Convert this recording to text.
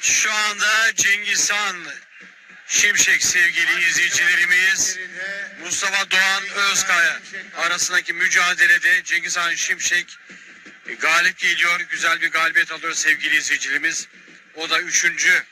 Şu anda Cengiz Han Şimşek sevgili izleyicilerimiz. Mustafa Doğan Özkaya arasındaki mücadelede Cengiz Han Şimşek e, galip geliyor. Güzel bir galibiyet alıyor sevgili izleyicilerimiz. O da üçüncü